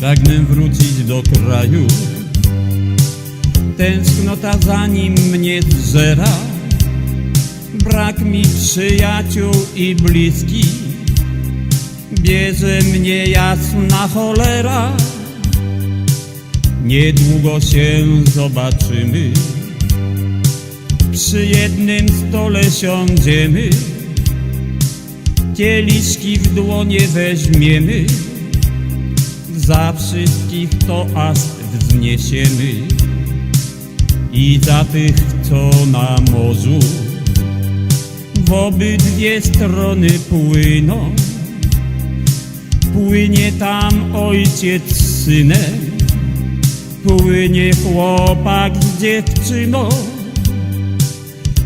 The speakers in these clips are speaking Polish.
Pragnę wrócić do kraju. Tęsknota za nim mnie zżera. Brak mi przyjaciół i bliskich. Bierze mnie jasna cholera. Niedługo się zobaczymy. Przy jednym stole siądziemy. Kieliszki w dłonie weźmiemy Za wszystkich toast wzniesiemy I za tych, co na morzu W obydwie strony płyną. Płynie tam ojciec z synem Płynie chłopak z dziewczyną.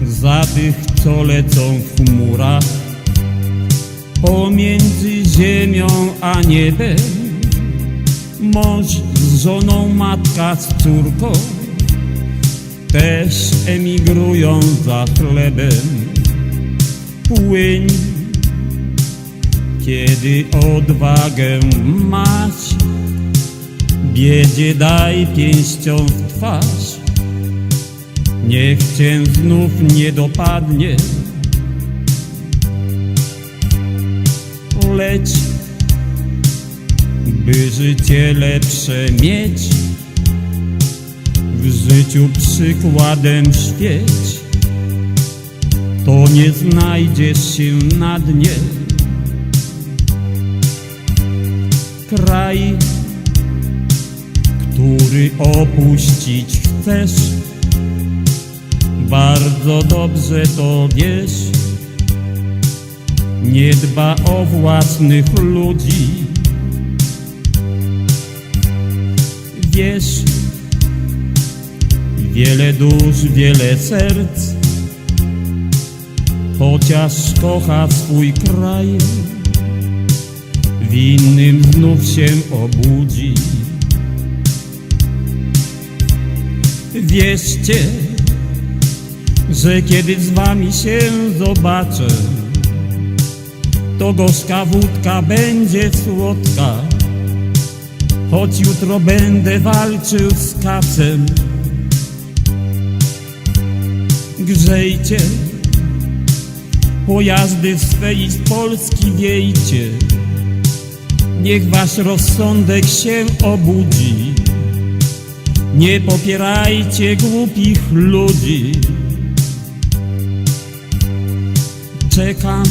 Za tych, co lecą w chmurach Pomiędzy ziemią a niebem Mąż z żoną, matka z córką Też emigrują za chlebem. Płyń, kiedy odwagę masz Biedzie daj pięścią w twarz. Niech cię znów nie dopadnie. Leć, by życie lepsze mieć W życiu przykładem świeć To nie znajdziesz się na dnie Kraj który opuścić chcesz. Bardzo dobrze to wiesz. Nie dba o własnych ludzi. Wiesz, wiele dusz, wiele serc, chociaż kocha swój kraj, w innym znów się obudzi. Wierzcie, że kiedy z wami się zobaczę, to gorzka wódka będzie słodka, choć jutro będę walczył z kacem. Grzejcie, pojazdy swe i z Polski wiejcie, niech wasz rozsądek się obudzi. Nie popierajcie głupich ludzi. Czekam,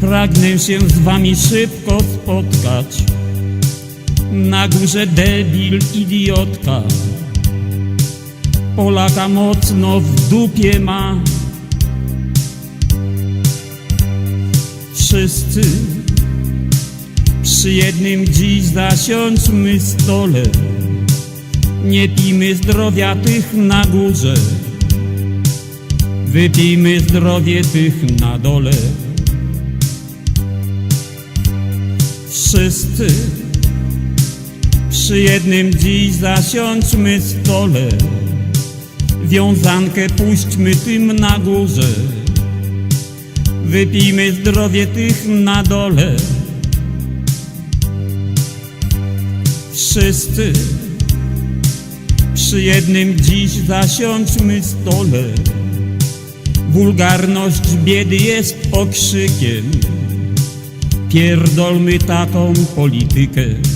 pragnę się z wami szybko spotkać. Na górze debil, idiotka. Polaka mocno w dupie ma. Wszyscy przy jednym dziś zasiądźmy stole. Nie pijmy zdrowia tych na górze, wypijmy zdrowie tych na dole. Wszyscy przy jednym dziś zasiądźmy stole, wiązankę puśćmy tym na górze, wypijmy zdrowie tych na dole. Wszyscy przy jednym dziś zasiądźmy stole. Wulgarność biedy jest okrzykiem. Pierdolmy taką politykę.